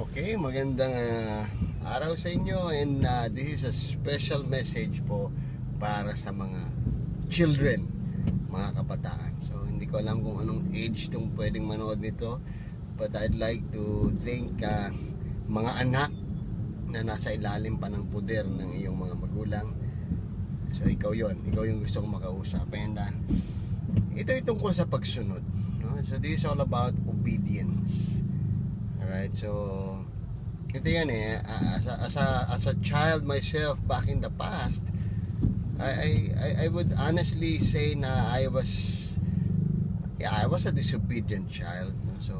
Okay, magandang ah, araw sa inyo and ah, this is a special message po para sa mga children, mga kabataan. So hindi ko alam kung anong age tong pwedeng manood nito but I'd like to thank ah, mga anak na nasa ilalim pa ng puder ng iyong mga magulang. So ikaw yon, ikaw yung gusto kong makausap. And ah, ito ay tungkol sa pagsunod. No? So this is all about obedience. Alright, so ito yan eh, as a, as a, as a child myself back in the past, I, I, I- would honestly say na I was, yeah, I was a disobedient child. So,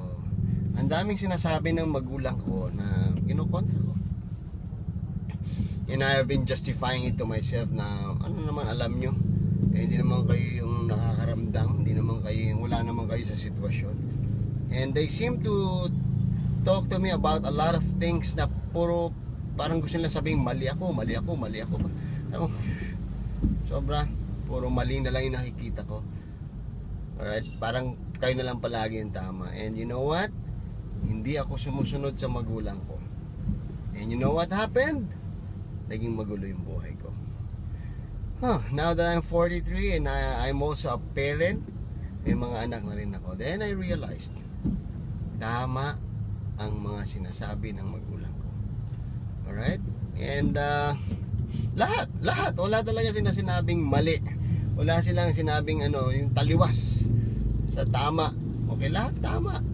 ang daming sinasabi ng magulang ko na kinukontra ko. And I have been justifying it to myself na ano naman alam nyo, eh, hindi naman kayo yung nakakaramdam, hindi naman kayo, wala naman kayo sa sitwasyon. And they seem to talk to me about a lot of things na puro parang gusto nila sabihin mali ako, mali ako, mali ako. Sobra, puro mali na lang yung nakikita ko. Alright, parang kayo na lang palagi yung tama. And you know what? Hindi ako sumusunod sa magulang ko. And you know what happened? Naging magulo yung buhay ko. Huh, now that I'm 43 and I, I'm also a parent, may mga anak na rin ako. Then I realized, tama ang mga sinasabi ng magulang ko. Alright? And uh, lahat, lahat, wala talaga sila mali. Wala silang sinabing ano, yung taliwas sa tama. Okay, lahat tama.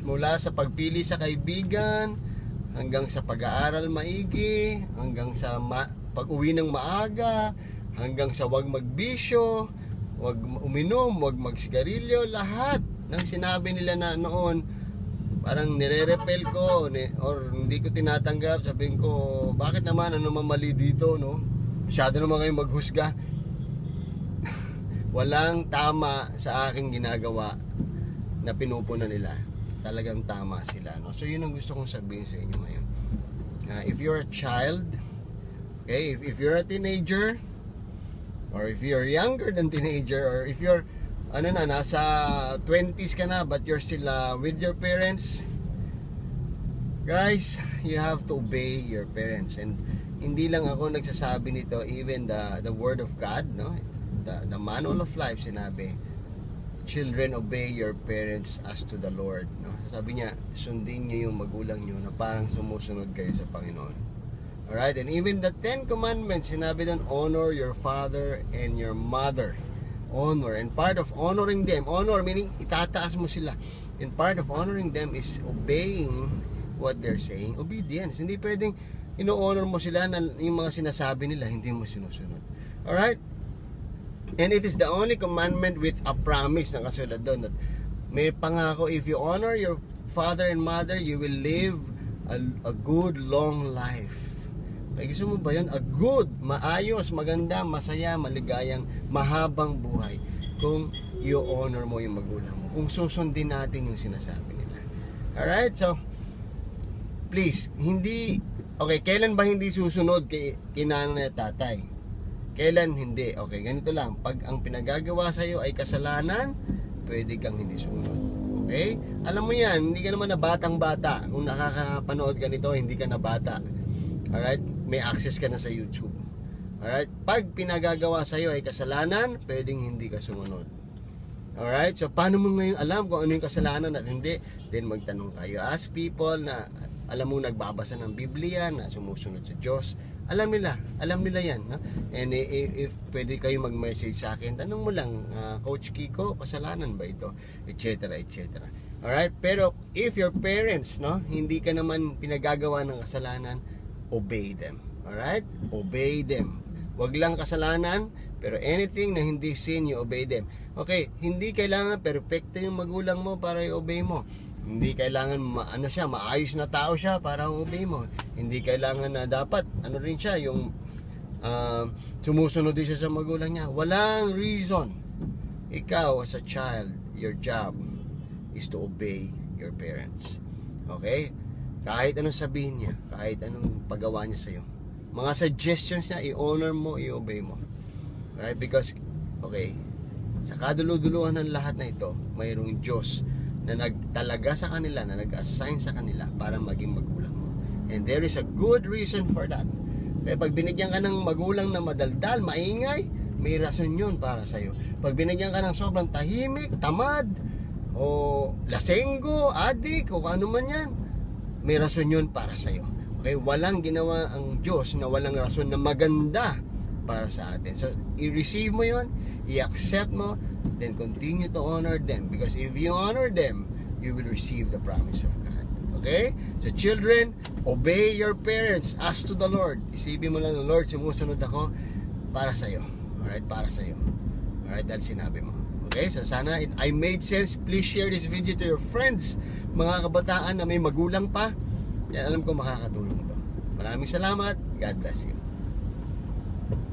Mula sa pagpili sa kaibigan, hanggang sa pag-aaral maigi, hanggang sa ma- pag-uwi ng maaga, hanggang sa wag magbisyo, wag uminom, wag magsigarilyo, lahat ng sinabi nila na noon, parang nire-repel ko or hindi ko tinatanggap. Sabihin ko bakit naman? Ano naman mali dito no? Masyado naman kayong maghusga. Walang tama sa aking ginagawa na pinupunan nila. Talagang tama sila no? So yun ang gusto kong sabihin sa inyo ngayon. Uh, if you're a child okay? If, if you're a teenager or if you're younger than teenager or if you're ano na nasa 20s ka na but you're still uh, with your parents. Guys you have to obey your parents. And hindi lang ako nagsasabi nito even the the word of God no? The, the manual of life sinabi children obey your parents as to the Lord no? Sabi niya sundin niyo yung magulang niyo na parang sumusunod kayo sa Panginoon. Alright, and even the Ten Commandments, sinabi doon, honor your father and your mother. Honor. And part of honoring them, honor meaning itataas mo sila. And part of honoring them is obeying what they're saying. Obedience. Hindi pwedeng ino-honor mo sila na yung mga sinasabi nila, hindi mo sinusunod. Alright? And it is the only commandment with a promise na kasulad doon. That may pangako, if you honor your father and mother, you will live a, a good long life. Kaya gusto mo ba yun? A good, maayos, maganda, masaya, maligayang, mahabang buhay. Kung i-honor mo yung magulang mo. Kung susundin natin yung sinasabi nila. Alright? So, please, hindi, okay, kailan ba hindi susunod kay, kay at tatay? Kailan hindi? Okay, ganito lang. Pag ang pinagagawa sa'yo ay kasalanan, pwede kang hindi sumunod. Okay? Alam mo yan, hindi ka naman na batang bata. Kung nakakapanood ka nito, hindi ka na bata. Alright? May access ka na sa YouTube. Alright? Pag pinagagawa sa'yo ay kasalanan, pwedeng hindi ka sumunod. Alright? So, paano mo ngayon alam kung ano yung kasalanan at hindi? Then, magtanong kayo. Ask people na alam mo nagbabasa ng Biblia, na sumusunod sa Diyos. Alam nila. Alam nila yan. No? And i- i- if, pwede kayo mag-message sa akin, tanong mo lang, ah, Coach Kiko, kasalanan ba ito? Etc. Etc. Alright? Pero, if your parents, no, hindi ka naman pinagagawa ng kasalanan, obey them. Alright? Obey them. Wag lang kasalanan, pero anything na hindi sin, you obey them. Okay, hindi kailangan perfecto yung magulang mo para i-obey mo. Hindi kailangan ma, ano siya, maayos na tao siya para obey mo. Hindi kailangan na dapat ano rin siya yung um, sumusunod din siya sa magulang niya. Walang reason. Ikaw as a child, your job is to obey your parents. Okay? Kahit anong sabihin niya, kahit anong pagawa niya sa'yo. Mga suggestions niya, i-honor mo, i-obey mo. Right? Because, okay, sa kaduluduluhan ng lahat na ito, mayroong Diyos na nagtalaga sa kanila, na nag-assign sa kanila para maging magulang mo. And there is a good reason for that. Kaya pag binigyan ka ng magulang na madaldal, maingay, may rason yun para sa'yo. Pag binigyan ka ng sobrang tahimik, tamad, o lasenggo, adik, o ano man yan, may rason yun para sa'yo. Okay, walang ginawa ang Diyos na walang rason na maganda para sa atin. So, i-receive mo yon, i-accept mo, then continue to honor them. Because if you honor them, you will receive the promise of God. Okay? So, children, obey your parents as to the Lord. Isipin mo lang, Lord, sumusunod ako para sa'yo. Alright? Para sa'yo. Alright? Dahil sinabi mo. Okay? So, sana it, I made sense. Please share this video to your friends. Mga kabataan na may magulang pa. Yan, alam ko makakatulong to. Maraming salamat. God bless you.